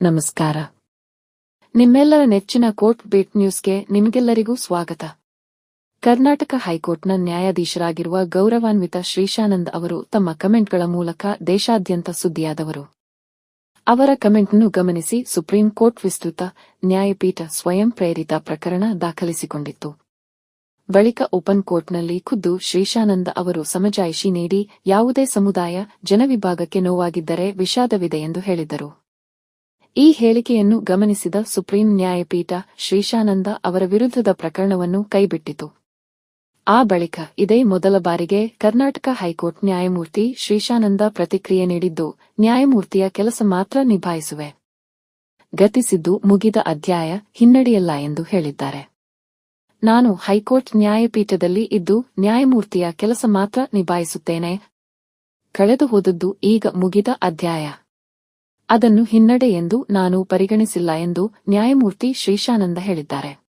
ನಮಸ್ಕಾರ. ನಿಮ್ಮೆಲ್ಲರ ನೆಚ್ಚಿನ ಕೋರ್ಟ್ ಬೇಟ್ ನ್ಯೂಸ್ಗೆ ನಿಮಗೆಲ್ಲರಿಗೂ ಸ್ವಾಗತ. ಕರ್ನಾಟಕ ಹೈಕೋರ್ಟ್ನ ನ್ಯಾಯಾಧೀಶರಾಗಿರುವ ಗೌರವಾನ್ವಿತ ಶ್ರೀಶಾನಂದ್ ಅವರು ತಮ್ಮ ಕಮೆಂಟ್ಗಳ ಮೂಲಕ ದೇಶಾದ್ಯಂತ ಸುದ್ದಿಯಾದವರು. ಅವರ ಕಮೆಂಟ್ನ್ನು ಗಮನಿಸಿ ಸುಪ್ರೀಂ ಕೋರ್ಟ್ ವಿಸ್ತೃತ ನ್ಯಾಯಪೀಠ ಸ್ವಯಂ ಪ್ರೇರಿತ ಪ್ರಕರಣ ದಾಖಲಿಸಿಕೊಂಡಿತ್ತು. ಬಳಿಕ ಓಪನ್ ಕೋರ್ಟ್ನಲ್ಲಿ ಖುದ್ದು ಶ್ರೀಶಾನಂದ ಅವರು ಸಮಜಾಯಿಷಿ ನೀಡಿ ಯಾವುದೇ ಸಮುದಾಯ, ಜನವಿಭಾಗಕ್ಕೆ ನೋವಾಗಿದ್ದರೆ ವಿಷಾದವಿದೆ ಎಂದು ಹೇಳಿದರು ಈ ಹೇಳಿಕೆಯನ್ನು ಗಮನಿಸಿದ ಸುಪ್ರೀಂ ನ್ಯಾಯಪೀಠ ಶ್ರೀಶಾನಂದ ಅವರ ವಿರುದ್ಧದ ಪ್ರಕರಣವನ್ನು ಕೈಬಿಟ್ಟಿತು. ಆ ಬಳಿಕ ಇದೇ ಮೊದಲ ಬಾರಿಗೆ ಕರ್ನಾಟಕ ಹೈಕೋರ್ಟ್ ನ್ಯಾಯಮೂರ್ತಿ ಶ್ರೀಶಾನಂದ ಪ್ರತಿಕ್ರಿಯೆ ನೀಡಿದ್ದು, ನ್ಯಾಯಮೂರ್ತಿಯ ಕೆಲಸ ಮಾತ್ರ ನಿಭಾಯಿಸುವೆ. ಗತಿಸಿದ್ದು ಮುಗಿದ ಅಧ್ಯಾಯ ಹಿನ್ನಡೆಯಲ್ಲ ಎಂದು ಹೇಳಿದ್ದಾರೆ. ನಾನು ಹೈಕೋರ್ಟ್ ನ್ಯಾಯಪೀಠದಲ್ಲಿ ಇದ್ದು, ನ್ಯಾಯಮೂರ್ತಿಯ ಕೆಲಸ ಮಾತ್ರ ನಿಭಾಯಿಸುತ್ತೇನೆ. ಕಳೆದು ಹೋದದ್ದು ಈಗ ಮುಗಿದ ಅಧ್ಯಾಯ. ಅದನ್ನು ಹಿನ್ನಡೆ ಎಂದು ನಾನು ಪರಿಗಣಿಸಿಲ್ಲ ಎಂದು ನ್ಯಾಯಮೂರ್ತಿ ಶ್ರೀಶಾನಂದ ಹೇಳಿದ್ದಾರೆ.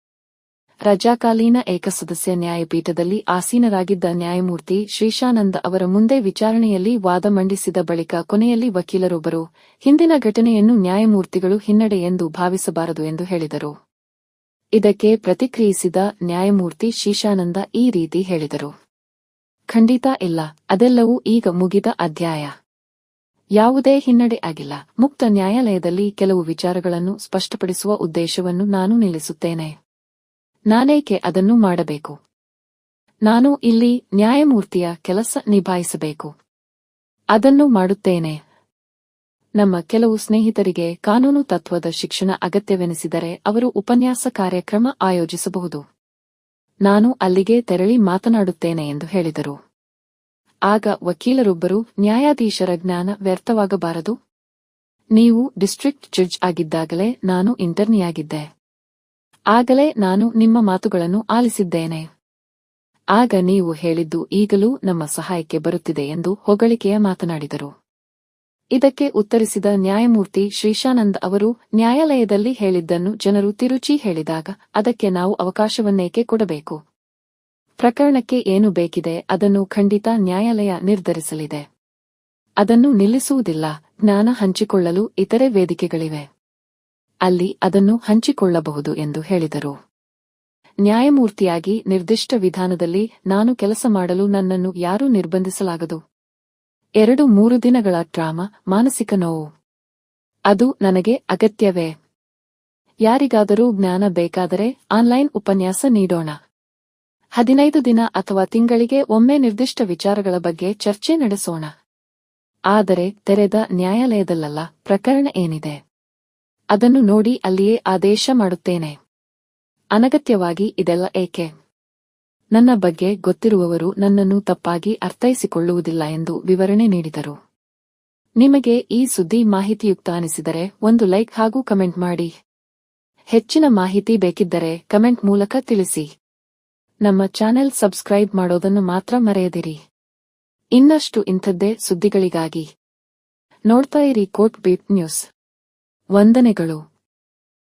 ರಜಾಕಾಲೀನ ಏಕಸದಸ್ಯ ನ್ಯಾಯಪೀಠದಲ್ಲಿ ಆಸೀನರಾಗಿದ್ದ ನ್ಯಾಯಮೂರ್ತಿ ಶ್ರೀಶಾನಂದ ಅವರ ಮುಂದೆ ವಿಚಾರಣೆಯಲ್ಲಿ ವಾದ ಮಂಡಿಸಿದ ಬಳಿಕ ಕೊನೆಯಲ್ಲಿ ವಕೀಲರೊಬ್ಬರು, ಹಿಂದಿನ ಘಟನೆಯನ್ನು ನ್ಯಾಯಮೂರ್ತಿಗಳು ಹಿನ್ನಡೆ ಎಂದು ಭಾವಿಸಬಾರದು ಎಂದು ಹೇಳಿದರು. ಇದಕ್ಕೆ ಪ್ರತಿಕ್ರಿಯಿಸಿದ ನ್ಯಾಯಮೂರ್ತಿ ಶ್ರೀಶಾನಂದ ಈ ರೀತಿ ಹೇಳಿದರು. ಖಂಡಿತ ಇಲ್ಲ, ಅದೆಲ್ಲವೂ ಈಗ ಮುಗಿದ ಅಧ್ಯಾಯ. ಯಾವುದೇ ಹಿನ್ನಡೆ ಆಗಿಲ್ಲ. ಮುಕ್ತ ನ್ಯಾಯಾಲಯದಲ್ಲಿ ಕೆಲವು ವಿಚಾರಗಳನ್ನು ಸ್ಪಷ್ಟಪಡಿಸುವ ಉದ್ದೇಶವನ್ನು ನಾನು ನಿಲ್ಲಿಸುತ್ತೇನೆ. ನಾನೇಕೆ ಅದನ್ನು ಮಾಡಬೇಕು? ನಾನು ಇಲ್ಲಿ ನ್ಯಾಯಮೂರ್ತಿಯ ಕೆಲಸ ನಿಭಾಯಿಸಬೇಕು. ಅದನ್ನು ಮಾಡುತ್ತೇನೆ. ನಮ್ಮ ಕೆಲವು ಸ್ನೇಹಿತರಿಗೆ ಕಾನೂನು ತತ್ವದ ಶಿಕ್ಷಣ ಅಗತ್ಯವೆನಿಸಿದರೆ ಅವರು ಉಪನ್ಯಾಸ ಕಾರ್ಯಕ್ರಮ ಆಯೋಜಿಸಬಹುದು. ನಾನು ಅಲ್ಲಿಗೆ ತೆರಳಿ ಮಾತನಾಡುತ್ತೇನೆ ಎಂದು ಹೇಳಿದರು. ಆಗ ವಕೀಲರೊಬ್ಬರು ನ್ಯಾಯಾಧೀಶರ ಜ್ಞಾನ ವ್ಯರ್ಥವಾಗಬಾರದು. ನೀವು ಡಿಸ್ಟ್ರಿಕ್ಟ್ ಜಡ್ಜ್ ಆಗಿದ್ದಾಗಲೇ ನಾನು ಇಂಟರ್ನಿಯಾಗಿದ್ದೆ. ಆಗಲೇ ನಾನು ನಿಮ್ಮ ಮಾತುಗಳನ್ನು ಆಲಿಸಿದ್ದೇನೆ. ಆಗ ನೀವು ಹೇಳಿದ್ದು ಈಗಲೂ ನಮ್ಮ ಸಹಾಯಕ್ಕೆ ಬರುತ್ತಿದೆ ಎಂದು ಹೊಗಳಿಕೆಯ ಮಾತನಾಡಿದರು. ಇದಕ್ಕೆ ಉತ್ತರಿಸಿದ ನ್ಯಾಯಮೂರ್ತಿ ಶ್ರೀಶಾನಂದ್ ಅವರು, ನ್ಯಾಯಾಲಯದಲ್ಲಿ ಹೇಳಿದ್ದನ್ನು ಜನರು ತಿರುಚಿ ಹೇಳಿದಾಗ ಅದಕ್ಕೆ ನಾವು ಅವಕಾಶವನ್ನೇಕೆ ಕೊಡಬೇಕು? ಪ್ರಕರಣಕ್ಕೆ ಏನು ಬೇಕಿದೆ ಅದನ್ನು ಖಂಡಿತ ನ್ಯಾಯಾಲಯ ನಿರ್ಧರಿಸಲಿದೆ. ಅದನ್ನು ನಿಲ್ಲಿಸುವುದಿಲ್ಲ, ಜ್ಞಾನ ಹಂಚಿಕೊಳ್ಳಲು ಇತರೆ ವೇದಿಕೆಗಳಿವೆ. ಅಲ್ಲಿ ಅದನ್ನು ಹಂಚಿಕೊಳ್ಳಬಹುದು ಎಂದು ಹೇಳಿದರು. ನ್ಯಾಯಮೂರ್ತಿಯಾಗಿ ನಿರ್ದಿಷ್ಟ ವಿಧಾನದಲ್ಲಿ ನಾನು ಕೆಲಸ ಮಾಡಲು ನನ್ನನ್ನು ಯಾರೂ ನಿರ್ಬಂಧಿಸಲಾಗದು. ಎರಡು ಮೂರು ದಿನಗಳ ಡ್ರಾಮಾ, ಮಾನಸಿಕ ನೋವು. ಅದು ನನಗೆ ಅಗತ್ಯವೇ. ಯಾರಿಗಾದರೂ ಜ್ಞಾನ ಬೇಕಾದರೆ ಆನ್ಲೈನ್ ಉಪನ್ಯಾಸ ನೀಡೋಣ. ಹದಿನೈದು ದಿನ ಅಥವಾ ತಿಂಗಳಿಗೆ ಒಮ್ಮೆ ನಿರ್ದಿಷ್ಟ ವಿಚಾರಗಳ ಬಗ್ಗೆ ಚರ್ಚೆ ನಡೆಸೋಣ. ಆದರೆ ತೆರೆದ ನ್ಯಾಯಾಲಯದಲ್ಲಲ್ಲ, ಪ್ರಕರಣ ಏನಿದೆ? ಅದನ್ನು ನೋಡಿ ಅಲ್ಲಿಯೇ ಆದೇಶ ಮಾಡುತ್ತೇನೆ. ಅನಗತ್ಯವಾಗಿ ಇದೆಲ್ಲ ಏಕೆ? ನನ್ನ ಬಗ್ಗೆ ಗೊತ್ತಿರುವವರು ನನ್ನನ್ನು ತಪ್ಪಾಗಿ ಅರ್ಥೈಸಿಕೊಳ್ಳುವುದಿಲ್ಲ ಎಂದು ವಿವರಣೆ ನೀಡಿದರು. ನಿಮಗೆ ಈ ಸುದ್ದಿ ಮಾಹಿತಿಯುಕ್ತ ಅನಿಸಿದರೆ ಒಂದು ಲೈಕ್ ಹಾಗೂ ಕಮೆಂಟ್ ಮಾಡಿ. ಹೆಚ್ಚಿನ ಮಾಹಿತಿ ಬೇಕಿದ್ದರೆ ಕಮೆಂಟ್ ಮೂಲಕ ತಿಳಿಸಿ. ನಮ್ಮ ಚಾನೆಲ್ ಸಬ್ಸ್ಕ್ರೈಬ್ ಮಾಡೋದನ್ನು ಮಾತ್ರ ಮರೆಯದಿರಿ. ಇನ್ನಷ್ಟು ಇಂಥದ್ದೇ ಸುದ್ದಿಗಳಿಗಾಗಿ ನೋಡ್ತಾ ಇರಿ ಕೋಟ್ ಬೀಟ್ ನ್ಯೂಸ್. ವಂದನೆಗಳು.